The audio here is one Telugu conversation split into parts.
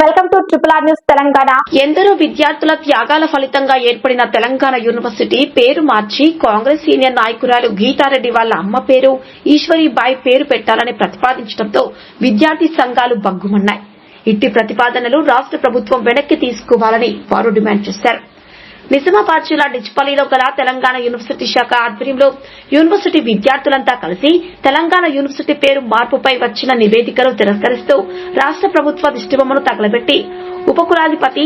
Welcome to triple R news Telangana. ఎందరో విద్యార్థుల త్యాగాల ఫలితంగా ఏర్పడిన తెలంగాణ యూనివర్సిటీ పేరు మార్చి కాంగ్రెస్ సీనియర్ నాయకురాలు గీతారెడ్డి వాళ్ళ అమ్మ పేరు ఈశ్వరీబాయి పేరు పెట్టాలని ప్రతిపాదించడంతో విద్యార్థి సంఘాలు బగ్గుమన్నాయి ఇట్టి ప్రతిపాదనలు రాష్ట్ర ప్రభుత్వం వెనక్కి తీసుకోవాలని వారు డిమాండ్ చేశారు. నిజామాబాద్ జిల్లా డిచ్పల్లిలో గల తెలంగాణ యూనివర్సిటీ శాఖ ఆధ్వర్యంలో యూనివర్సిటీ విద్యార్థులంతా కలిసి తెలంగాణ యూనివర్సిటీ పేరు మార్పుపై వచ్చిన నివేదికను తిరస్కరిస్తూ రాష్ట్ర ప్రభుత్వ దిష్టిబొమ్మను తగలబెట్టి ఉపకులాధిపతి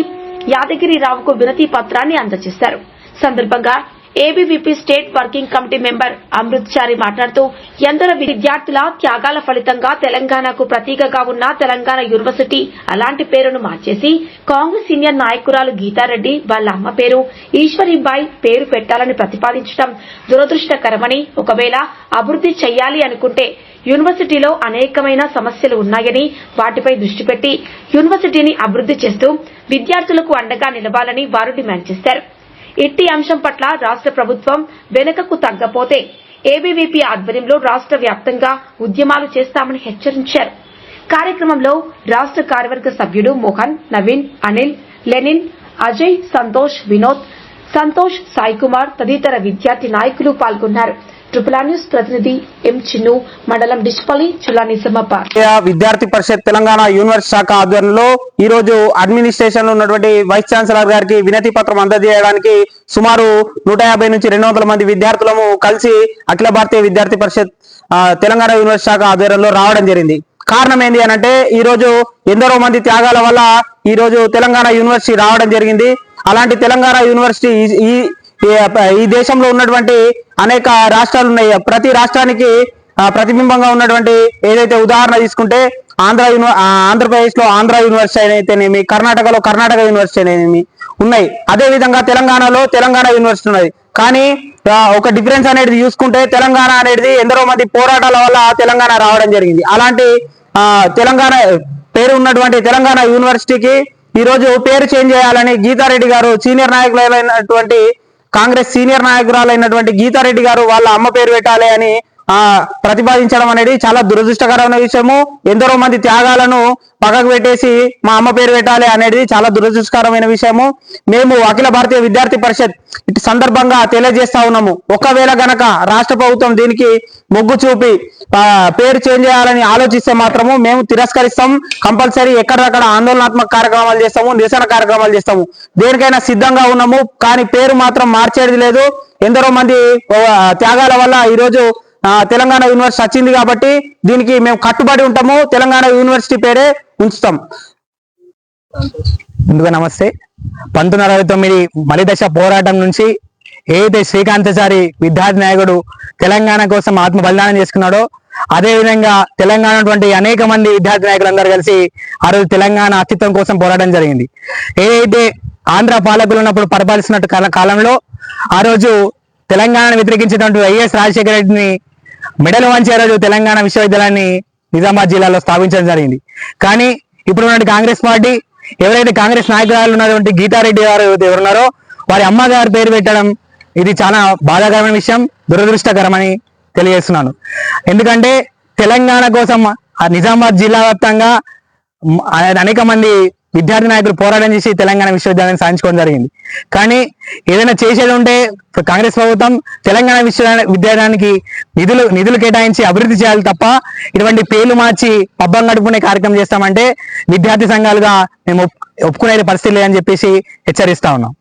యాదగిరిరావుకు వినతి పత్రాన్ని అందజేశారు. సందర్భంగా ABVP state working committee member Amrut Chari మాట్లాడుతూ ఎందరో విద్యార్థుల త్యాగాల ఫలితంగా తెలంగాణకు ప్రతీకగా ఉన్న తెలంగాణ యూనివర్సిటీ అలాంటి పేరును మార్చేసి కాంగ్రెస్ సీనియర్ నాయకురాలు గీతారెడ్డి వాళ్ళ అమ్మ పేరు ఈశ్వరీబాయి పేరు పెట్టాలని ప్రతిపాదించడం దురదృష్టకరమని ఒకవేళ అభివృద్ది చెయ్యాలి అనుకుంటే యూనివర్సిటీలో అనేకమైన సమస్యలు ఉన్నాయని వాటిపై దృష్టి పెట్టి యూనివర్సిటీని అభివృద్ది చేస్తూ విద్యార్థులకు అండగా నిలవాలని వారు డిమాండ్ చేశారు. ఇట్టి అంశం పట్ల రాష్ట్ర ప్రభుత్వం వెనుకకు తగ్గపోతే ఏబీవీపీ ఆధ్వర్యంలో రాష్ట్ర వ్యాప్తంగా ఉద్యమాలు చేస్తామని హెచ్చరించారు. కార్యక్రమంలో రాష్ట్ర కార్యవర్గ సభ్యుడు మోహన్ నవీన్ అనిల్ లెనిన్ అజయ్ సంతోష్ వినోద్ సంతోష్ సాయికుమార్ తదితర విద్యార్థి నాయకులు పాల్గొన్నారు. ట్రిపుల్ న్యూస్ ప్రతినిధి ఎం చిన్ను మండలం డిష్పల్లి నిజామాబాద్ విద్యార్థి పరిషత్ తెలంగాణ యూనివర్సిటీ శాఖ ఆధ్వర్యంలో ఈ రోజు అడ్మినిస్ట్రేషన్లో ఉన్నటువంటి వైస్ ఛాన్సలర్ గారికి వినతి పత్రం అందజేయడానికి సుమారు నూట యాభై నుంచి రెండు వందల మంది విద్యార్థులము కలిసి అఖిల భారతీయ విద్యార్థి పరిషత్ తెలంగాణ యూనివర్సిటీ శాఖ ఆధ్వర్యంలో రావడం జరిగింది. కారణం ఏంటి అని అంటే ఈ రోజు ఎందరో మంది త్యాగాల వల్ల ఈ రోజు తెలంగాణ యూనివర్సిటీ రావడం జరిగింది. అలాంటి తెలంగాణ యూనివర్సిటీ ఈ- ఈ ఈ- దేశంలో ఉన్నటువంటి అనేక రాష్ట్రాలు ఉన్నాయి. ప్రతి రాష్ట్రానికి ప్రతిబింబంగా ఉన్నటువంటి ఏదైతే ఉదాహరణ తీసుకుంటే ఆంధ్ర యూని ఆంధ్రప్రదేశ్లో ఆంధ్ర యూనివర్సిటీ అయితేనేమి కర్ణాటకలో కర్ణాటక యూనివర్సిటీ అనేమి ఉన్నాయి. అదే విధంగా తెలంగాణలో తెలంగాణ యూనివర్సిటీ ఉన్నది. కానీ ఒక డిఫరెన్స్ అనేది చూసుకుంటే తెలంగాణ అనేది ఎందరో మంది పోరాటాల వల్ల తెలంగాణ రావడం జరిగింది. అలాంటి తెలంగాణ పేరు ఉన్నటువంటి తెలంగాణ యూనివర్సిటీకి ఈ రోజు పేరు చేంజ్ చేయాలని గీతారెడ్డి గారు సీనియర్ నాయకులైనటువంటి కాంగ్రెస్ సీనియర్ నాయకురాలైనటువంటి గీతారెడ్డి గారు వాళ్ళ అమ్మ పేరు పెట్టాలి అని ఆ ప్రతిపాదించడం అనేది చాలా దురదృష్టకరమైన విషయము. ఎందరో మంది త్యాగాలను పక్కకు పెట్టేసి మా అమ్మ పేరు పెట్టాలి అనేది చాలా దురదృష్టకరమైన విషయము. మేము అఖిల భారతీయ విద్యార్థి పరిషత్ ఇటు సందర్భంగా తెలియజేస్తా ఉన్నాము. ఒకవేళ గనక రాష్ట్ర ప్రభుత్వం దీనికి మొగ్గు చూపి పేరు చేంజ్ చేయాలని ఆలోచిస్తే మాత్రము మేము తిరస్కరిస్తాం. కంపల్సరీ ఎక్కడక్కడ ఆందోళనాత్మక కార్యక్రమాలు చేస్తాము నిరసన కార్యక్రమాలు చేస్తాము. దేనికైనా సిద్ధంగా ఉన్నాము కానీ పేరు మాత్రం మార్చేది లేదు. ఎందరో మంది త్యాగాల వల్ల ఈరోజు తెలంగాణ యూనివర్సిటీ వచ్చింది కాబట్టి దీనికి మేము కట్టుబడి ఉంటాము. తెలంగాణ యూనివర్సిటీ పేరే ఉంచుతాం. ముందుగా నమస్తే. పంతొమ్మిది అరవై తొమ్మిది మలిదశ పోరాటం నుంచి ఏదైతే శ్రీకాంతచారి విద్యార్థి నాయకుడు తెలంగాణ కోసం ఆత్మ బలిదానం చేసుకున్నాడో అదే విధంగా తెలంగాణ వంటి అనేక మంది విద్యార్థి నాయకులందరూ కలిసి ఆ రోజు తెలంగాణ అస్తిత్వం కోసం పోరాటం జరిగింది. ఏదైతే ఆంధ్ర పాలకులు ఉన్నప్పుడు పరిపాలిస్తున్నట్టు కాలంలో ఆ రోజు తెలంగాణను వ్యతిరేకించినటువంటి వైఎస్ రాజశేఖర రెడ్డిని మెడల్ వంచే రోజు తెలంగాణ విశ్వవిద్యాలయాన్ని నిజామాబాద్ జిల్లాలో స్థాపించడం జరిగింది. కానీ ఇప్పుడు ఉన్నటువంటి కాంగ్రెస్ పార్టీ ఎవరైతే కాంగ్రెస్ నాయకురాలు ఉన్నటువంటి గీతారెడ్డి గారు ఎవరున్నారో వారి అమ్మగారి పేరు పెట్టడం ఇది చాలా బాధాకరమైన విషయం దురదృష్టకరమని తెలియజేస్తున్నాను. ఎందుకంటే తెలంగాణ కోసం ఆ నిజామాబాద్ జిల్లా వ్యాప్తంగా అనేక మంది విద్యార్థి నాయకులు పోరాటం చేసి తెలంగాణ విశ్వవిద్యాలయం సాధించుకోవడం జరిగింది. కానీ ఏదైనా చేసేది ఉంటే కాంగ్రెస్ ప్రభుత్వం తెలంగాణ విశ్వవిద్యాలయానికి నిధులు నిధులు కేటాయించి అభివృద్ధి చేయాలి తప్ప ఇటువంటి పేర్లు మార్చి పబ్బం గడుపుకునే కార్యక్రమం చేస్తామంటే విద్యార్థి సంఘాలుగా మేము ఒప్పుకునే పరిస్థితి లేదని చెప్పేసి హెచ్చరిస్తా ఉన్నాం.